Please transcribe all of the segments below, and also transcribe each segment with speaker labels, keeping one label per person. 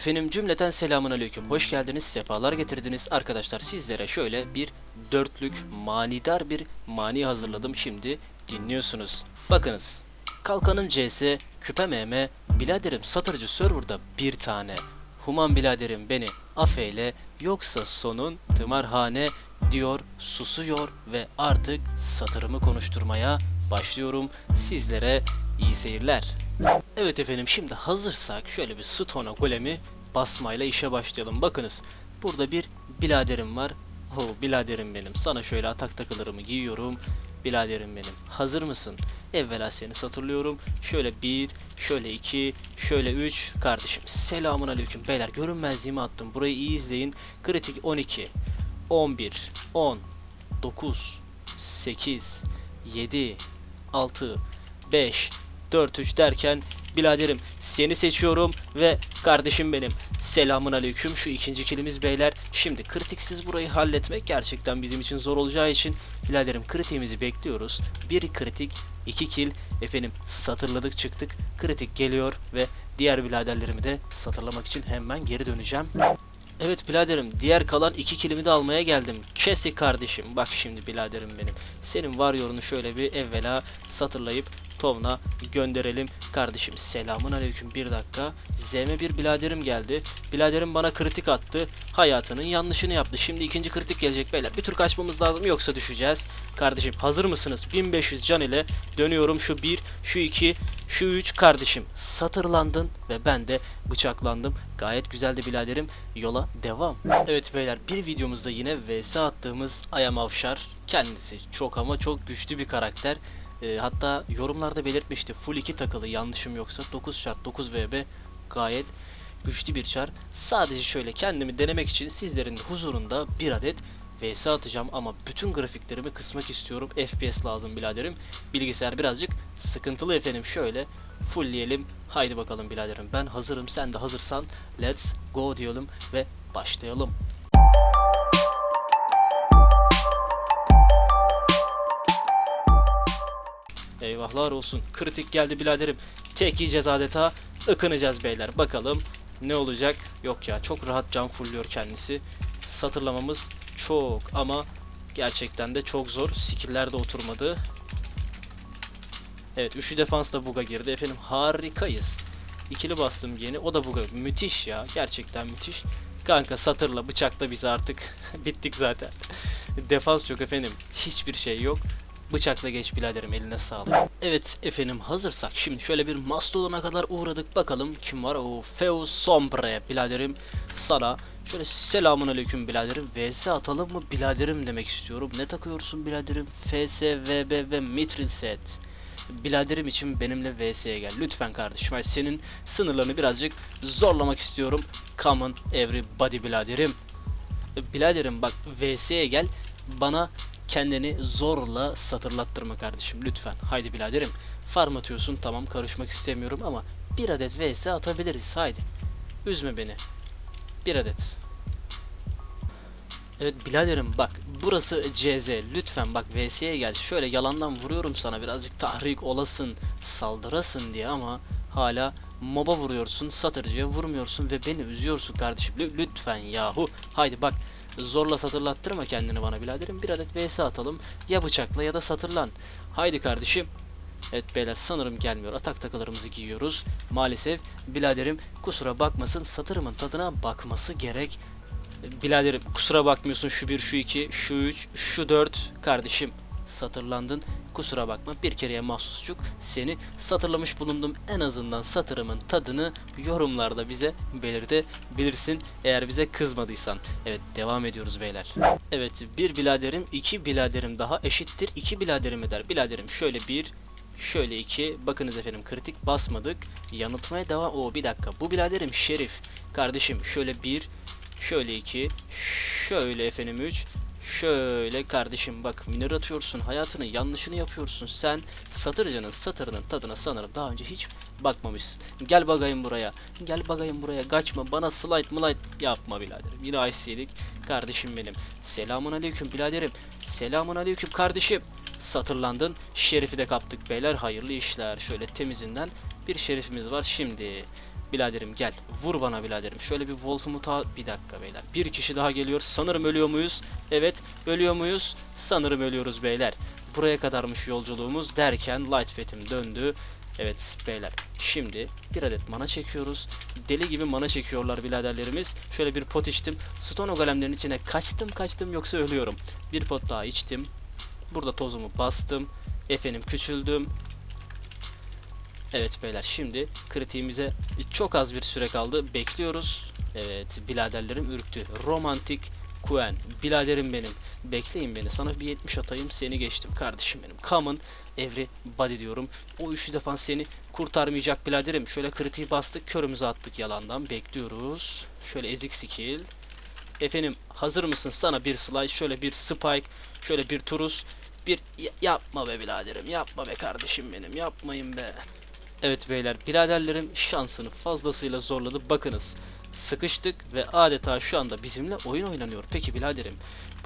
Speaker 1: Efendim cümleten selamun aleyküm. Hoş geldiniz, sefalar getirdiniz. Arkadaşlar sizlere şöyle bir dörtlük, manidar bir mani hazırladım. Şimdi dinliyorsunuz. Bakınız. Kalkanım CS, küpe MM, biladerim satırcı serverda bir tane. Human biladerim beni afeyle yoksa sonun tımarhane diyor, susuyor ve artık satırımı konuşturmaya başlıyorum. Sizlere iyi seyirler. Evet efendim şimdi hazırsak şöyle bir Stone golemi basmayla işe başlayalım. Bakınız burada bir biladerim var. Ho biladerim benim. Sana şöyle atak takılarımı giyiyorum. Biladerim benim. Hazır mısın? Evvela seni satırlıyorum. Şöyle bir, şöyle iki, şöyle üç. Kardeşim selamun aleyküm. Beyler görünmezliğimi attım. Burayı iyi izleyin. Kritik 12, 11, 10, 9, 8, 7, 6, 5, 4, 3 derken biraderim seni seçiyorum ve kardeşim benim. Selamun aleyküm şu ikinci kilimiz beyler. Şimdi kritiksiz burayı halletmek gerçekten bizim için zor olacağı için biraderim kritiğimizi bekliyoruz. Bir kritik, iki kil efendim satırladık çıktık. Kritik geliyor ve diğer biraderlerimi de satırlamak için hemen geri döneceğim. Evet biraderim diğer kalan iki kilimi de almaya geldim. Kesi kardeşim bak şimdi biraderim benim. Senin var yorunu şöyle bir evvela satırlayıp Tovna gönderelim. Kardeşim selamun aleyküm bir dakika. ZM1 biraderim geldi. Biraderim bana kritik attı. Hayatının yanlışını yaptı. Şimdi ikinci kritik gelecek beyler. Bir tur kaçmamız lazım yoksa düşeceğiz. Kardeşim hazır mısınız? 1500 can ile dönüyorum şu 1, şu 2, şu 3 kardeşim. Satırlandın ve ben de bıçaklandım. Gayet güzeldi biraderim. Yola devam. Evet beyler bir videomuzda yine vs attığımız Ayam Avşar. Kendisi çok ama çok güçlü bir karakter. E, hatta yorumlarda belirtmişti full 2 takılı yanlışım yoksa 9 şart 9 VB gayet güçlü bir çar. Sadece şöyle kendimi denemek için sizlerin huzurunda bir adet VS atacağım ama bütün grafiklerimi kısmak istiyorum. FPS lazım biraderim. Bilgisayar birazcık sıkıntılı efendim. Şöyle fullleyelim. Haydi bakalım biraderim. Ben hazırım. Sen de hazırsan let's go diyelim ve başlayalım. Eyvahlar olsun. Kritik geldi biraderim. Tek yiyeceğiz adeta. Ikınacağız beyler. Bakalım ne olacak? Yok ya çok rahat can fulluyor kendisi. Satırlamamız çok ama gerçekten de çok zor. Skiller de oturmadı. Evet üçlü defans da buga girdi. Efendim harikayız. İkili bastım yeni. O da buga. Müthiş ya. Gerçekten müthiş. Kanka satırla bıçakla biz artık bittik zaten. Defans yok efendim. Hiçbir şey yok. Bıçakla geç biraderim eline sağlık. Evet efendim hazırsak şimdi şöyle bir Mastodon'a kadar uğradık bakalım kim var? O Feo Sombre biraderim sana şöyle selamun aleyküm biraderim vs atalım mı biraderim demek istiyorum. Ne takıyorsun biraderim? FS, ve Mithril set. Biraderim için benimle VS'ye gel. Lütfen kardeşim. Ben senin sınırlarını birazcık zorlamak istiyorum. Come on everybody biraderim. Biraderim bak VS'ye gel. Bana kendini zorla satırlattırma kardeşim lütfen. Haydi biraderim. Farm atıyorsun tamam karışmak istemiyorum ama bir adet vs atabiliriz haydi. Üzme beni. Bir adet. Evet biraderim bak burası CZ lütfen bak VS'ye gel şöyle yalandan vuruyorum sana birazcık tahrik olasın saldırasın diye ama hala moba vuruyorsun satırcıya vurmuyorsun ve beni üzüyorsun kardeşim Lü- lütfen yahu haydi bak zorla satırlattırma kendini bana biraderim bir adet vs atalım ya bıçakla ya da satırlan haydi kardeşim Evet beyler sanırım gelmiyor. Atak takılarımızı giyiyoruz. Maalesef biraderim kusura bakmasın satırımın tadına bakması gerek. Biladerim kusura bakmıyorsun şu bir, şu iki, şu üç, şu dört kardeşim satırlandın. Kusura bakma bir kereye mahsusçuk seni satırlamış bulundum. En azından satırımın tadını yorumlarda bize belirtebilirsin eğer bize kızmadıysan. Evet devam ediyoruz beyler. Evet bir biladerim iki biladerim daha eşittir iki biladerim eder. Biladerim şöyle bir Şöyle iki. Bakınız efendim kritik basmadık. Yanıltmaya devam. O bir dakika. Bu biraderim Şerif. Kardeşim şöyle bir. Şöyle iki. Şöyle efendim üç. Şöyle kardeşim bak minör atıyorsun. Hayatının yanlışını yapıyorsun. Sen satırcının satırının tadına sanırım daha önce hiç bakmamışsın. Gel bakayım buraya. Gel bakayım buraya. Kaçma. Bana slide mlight yapma biraderim. Yine ice. Kardeşim benim. Selamun aleyküm biraderim. Selamun aleyküm kardeşim satırlandın. Şerifi de kaptık beyler. Hayırlı işler. Şöyle temizinden bir şerifimiz var. Şimdi Biraderim gel. Vur bana biraderim. Şöyle bir Wolf'umu ta... Bir dakika beyler. Bir kişi daha geliyor. Sanırım ölüyor muyuz? Evet. Ölüyor muyuz? Sanırım ölüyoruz beyler. Buraya kadarmış yolculuğumuz derken Light Fat'im döndü. Evet beyler. Şimdi bir adet mana çekiyoruz. Deli gibi mana çekiyorlar biraderlerimiz. Şöyle bir pot içtim. Stone golemlerin içine kaçtım kaçtım yoksa ölüyorum. Bir pot daha içtim. Burada tozumu bastım. Efendim küçüldüm. Evet beyler şimdi kritiğimize çok az bir süre kaldı. Bekliyoruz. Evet biraderlerim ürktü. Romantik Kuen. Biraderim benim. Bekleyin beni. Sana bir 70 atayım. Seni geçtim kardeşim benim. Common Every body diyorum. O üçlü defans seni kurtarmayacak biraderim. Şöyle kritiği bastık. Körümüzü attık yalandan. Bekliyoruz. Şöyle ezik skill. Efendim hazır mısın? Sana bir slide, şöyle bir spike, şöyle bir turus, bir Ya- yapma be biraderim, yapma be kardeşim benim, yapmayın be. Evet beyler, biraderlerim şansını fazlasıyla zorladı. Bakınız, sıkıştık ve adeta şu anda bizimle oyun oynanıyor. Peki biraderim,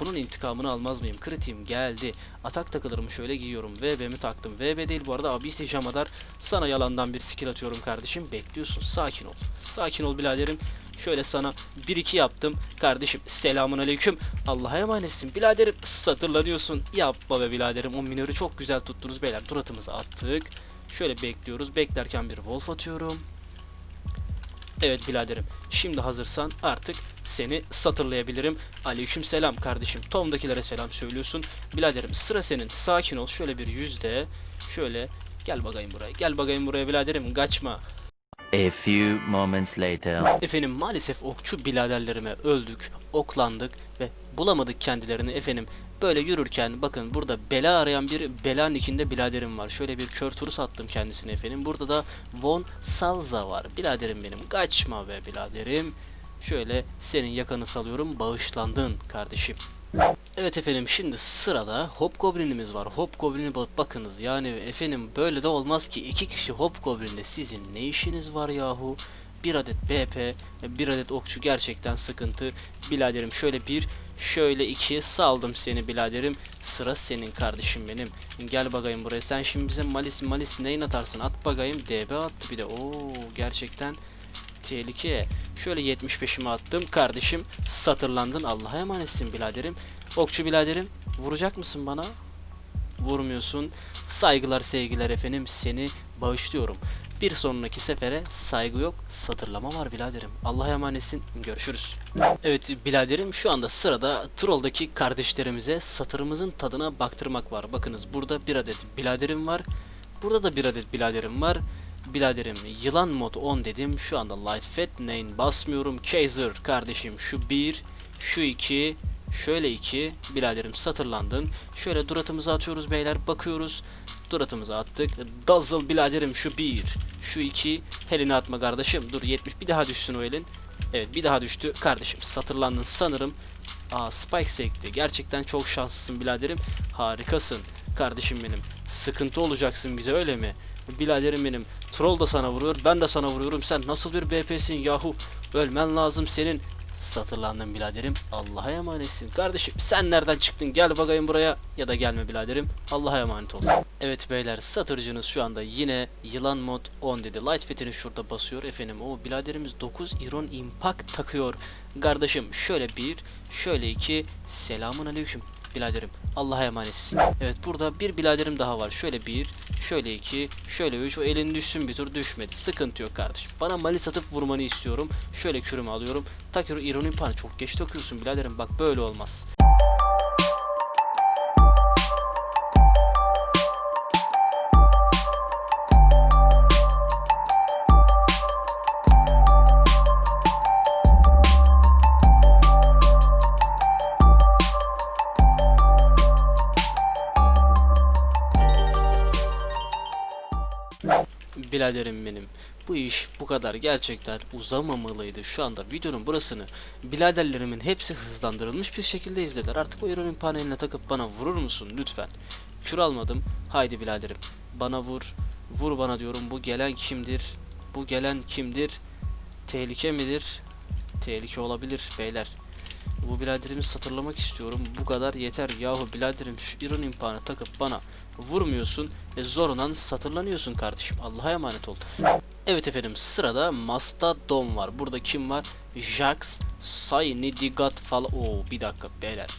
Speaker 1: bunun intikamını almaz mıyım? Kritiğim geldi. Atak takılarımı şöyle giyiyorum. VB'mi taktım. VB değil bu arada abisi Jamadar. Sana yalandan bir skill atıyorum kardeşim. Bekliyorsun. Sakin ol. Sakin ol biraderim. Şöyle sana 1-2 yaptım. Kardeşim selamun aleyküm. Allah'a emanetsin. Biraderim satırlanıyorsun. Yapma be biraderim. O minörü çok güzel tuttunuz beyler. Duratımızı attık. Şöyle bekliyoruz. Beklerken bir wolf atıyorum. Evet biraderim. Şimdi hazırsan artık seni satırlayabilirim. Aleyküm selam kardeşim. Tom'dakilere selam söylüyorsun. Biraderim sıra senin. Sakin ol. Şöyle bir yüzde. Şöyle gel bakayım buraya. Gel bakayım buraya biraderim. Kaçma.
Speaker 2: A few moments later.
Speaker 1: Efendim maalesef okçu biraderlerime öldük, oklandık ve bulamadık kendilerini efendim. Böyle yürürken bakın burada bela arayan bir bela nikinde biraderim var. Şöyle bir kör turu sattım kendisine efendim. Burada da Von Salza var. Biraderim benim kaçma be biraderim. Şöyle senin yakanı salıyorum bağışlandın kardeşim. Evet efendim şimdi sırada Hobgoblin'imiz var. Hobgoblin'e bak bakınız yani efendim böyle de olmaz ki iki kişi Hobgoblin'de sizin ne işiniz var yahu? Bir adet BP, bir adet okçu gerçekten sıkıntı. Biladerim şöyle bir, şöyle iki saldım seni biladerim. Sıra senin kardeşim benim. Gel bakayım buraya. Sen şimdi bize malis malis neyin atarsın? At bakayım. DB attı bir de. Oo gerçekten tehlike. Şöyle 75'imi attım. Kardeşim satırlandın. Allah'a emanetsin biraderim. Okçu biraderim vuracak mısın bana? Vurmuyorsun. Saygılar sevgiler efendim seni bağışlıyorum. Bir sonraki sefere saygı yok satırlama var biraderim. Allah'a emanetsin görüşürüz. Evet biraderim şu anda sırada Troll'daki kardeşlerimize satırımızın tadına baktırmak var. Bakınız burada bir adet biraderim var. Burada da bir adet biraderim var. Biraderim yılan mod 10 dedim. Şu anda light fat name basmıyorum. Kaiser kardeşim şu 1, şu 2, şöyle 2. Biraderim satırlandın. Şöyle duratımızı atıyoruz beyler. Bakıyoruz. Duratımızı attık. Dazzle biraderim şu 1, şu 2. Helini atma kardeşim. Dur 70 bir daha düşsün o elin. Evet bir daha düştü. Kardeşim satırlandın sanırım. Aa Spike sekti. Gerçekten çok şanslısın biraderim. Harikasın. Kardeşim benim. Sıkıntı olacaksın bize öyle mi? Biraderim benim. Troll da sana vuruyor. Ben de sana vuruyorum. Sen nasıl bir BP'sin yahu? Ölmen lazım senin. Satırlandım biraderim. Allah'a emanetsin. Kardeşim sen nereden çıktın? Gel bakayım buraya. Ya da gelme biraderim. Allah'a emanet ol. Evet beyler satırcınız şu anda yine yılan mod 10 dedi. Light fitini şurada basıyor efendim. O biraderimiz 9 Iron Impact takıyor. Kardeşim şöyle bir, şöyle iki. Selamun aleyküm biraderim. Allah'a emanetsin. Evet burada bir biraderim daha var. Şöyle bir, şöyle iki, şöyle üç. O elin düşsün bir tur düşmedi. Sıkıntı yok kardeşim. Bana malis atıp vurmanı istiyorum. Şöyle kürümü alıyorum. Takıyor Iron Impact. Çok geç takıyorsun biraderim. Bak böyle olmaz. Biladerim benim. Bu iş bu kadar gerçekten uzamamalıydı. Şu anda videonun burasını biladerlerimin hepsi hızlandırılmış bir şekilde izlediler. Artık o ironin paneline takıp bana vurur musun lütfen? Kür almadım. Haydi biladerim. Bana vur. Vur bana diyorum. Bu gelen kimdir? Bu gelen kimdir? Tehlike midir? Tehlike olabilir beyler. Bu biraderimi satırlamak istiyorum. Bu kadar yeter yahu biraderim şu iron impanı takıp bana vurmuyorsun ve zorundan satırlanıyorsun kardeşim. Allah'a emanet ol. Evet efendim sırada Mastodon var. Burada kim var? Jax, Saynidigat falan. Oo bir dakika beyler.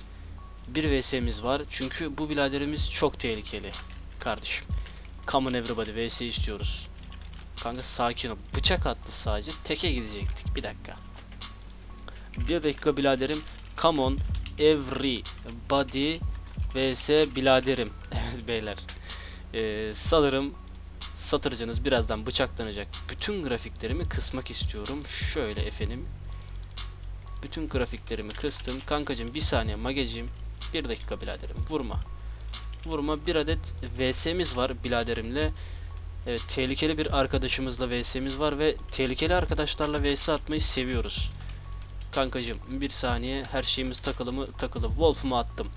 Speaker 1: Bir VS'miz var. Çünkü bu biraderimiz çok tehlikeli. Kardeşim. Come on everybody VS istiyoruz. Kanka sakin ol. Bıçak attı sadece. Teke gidecektik. Bir dakika. Bir dakika biraderim. Come on everybody vs biraderim. Evet beyler. Ee, sanırım satırcınız birazdan bıçaklanacak. Bütün grafiklerimi kısmak istiyorum. Şöyle efendim. Bütün grafiklerimi kıstım. Kankacım bir saniye magecim. Bir dakika biraderim. Vurma. Vurma. Bir adet VS'miz var biraderimle. Evet, tehlikeli bir arkadaşımızla VS'miz var ve tehlikeli arkadaşlarla VS atmayı seviyoruz. Kankacım bir saniye her şeyimiz takılı mı takılı. Wolf'umu attım.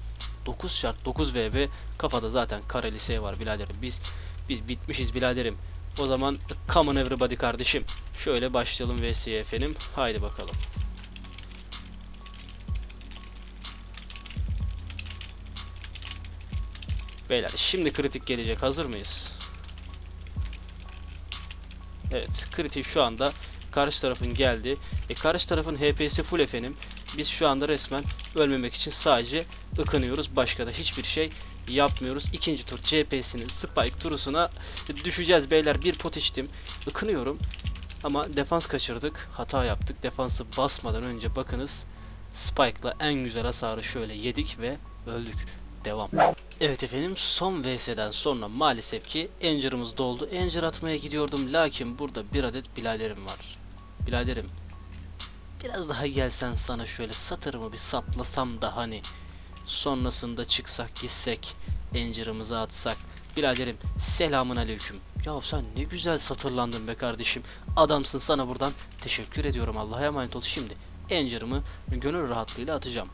Speaker 1: 9 şart 9 VB kafada zaten kare lise var biraderim. Biz biz bitmişiz biraderim. O zaman come on everybody kardeşim. Şöyle başlayalım VS'ye efendim. Haydi bakalım. Beyler şimdi kritik gelecek. Hazır mıyız? Evet kritik şu anda karşı tarafın geldi. E karşı tarafın HP'si full efendim. Biz şu anda resmen ölmemek için sadece ıkınıyoruz. Başka da hiçbir şey yapmıyoruz. İkinci tur CP'sinin Spike turusuna düşeceğiz beyler. Bir pot içtim. Ikınıyorum. Ama defans kaçırdık. Hata yaptık. Defansı basmadan önce bakınız. Spike'la en güzel hasarı şöyle yedik ve öldük. Devam. Evet efendim son VS'den sonra maalesef ki Anger'ımız doldu. Anger atmaya gidiyordum lakin burada bir adet biladerim var. Biladerim biraz daha gelsen sana şöyle satırımı bir saplasam da hani sonrasında çıksak gitsek Anger'ımızı atsak. Biladerim selamun aleyküm. Ya sen ne güzel satırlandın be kardeşim. Adamsın sana buradan teşekkür ediyorum. Allah'a emanet ol şimdi. Anger'ımı gönül rahatlığıyla atacağım.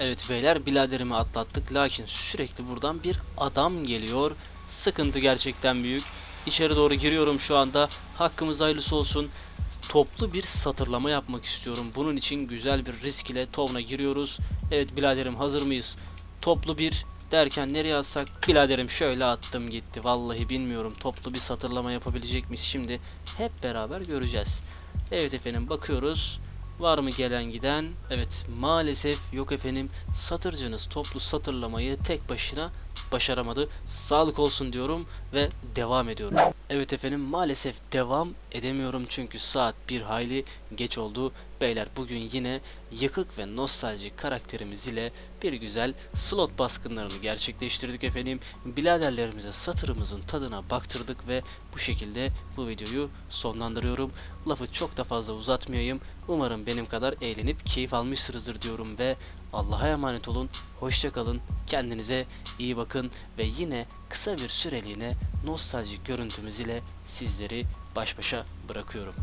Speaker 1: Evet beyler biladerimi atlattık lakin sürekli buradan bir adam geliyor. Sıkıntı gerçekten büyük. İçeri doğru giriyorum şu anda. Hakkımız hayırlısı olsun. Toplu bir satırlama yapmak istiyorum. Bunun için güzel bir risk ile tovna giriyoruz. Evet biladerim hazır mıyız? Toplu bir derken nereye atsak? Biladerim şöyle attım gitti. Vallahi bilmiyorum toplu bir satırlama yapabilecek miyiz şimdi? Hep beraber göreceğiz. Evet efendim bakıyoruz. Var mı gelen giden? Evet maalesef yok efendim. Satırcınız toplu satırlamayı tek başına başaramadı. Sağlık olsun diyorum ve devam ediyorum. Evet efendim maalesef devam edemiyorum çünkü saat bir hayli geç oldu. Beyler bugün yine yıkık ve nostaljik karakterimiz ile bir güzel slot baskınlarını gerçekleştirdik efendim. Biladerlerimize satırımızın tadına baktırdık ve bu şekilde bu videoyu sonlandırıyorum. Lafı çok da fazla uzatmayayım. Umarım benim kadar eğlenip keyif almışsınızdır diyorum ve Allah'a emanet olun. Hoşça kalın. Kendinize iyi bakın ve yine kısa bir süreliğine nostaljik görüntümüz ile sizleri baş başa bırakıyorum.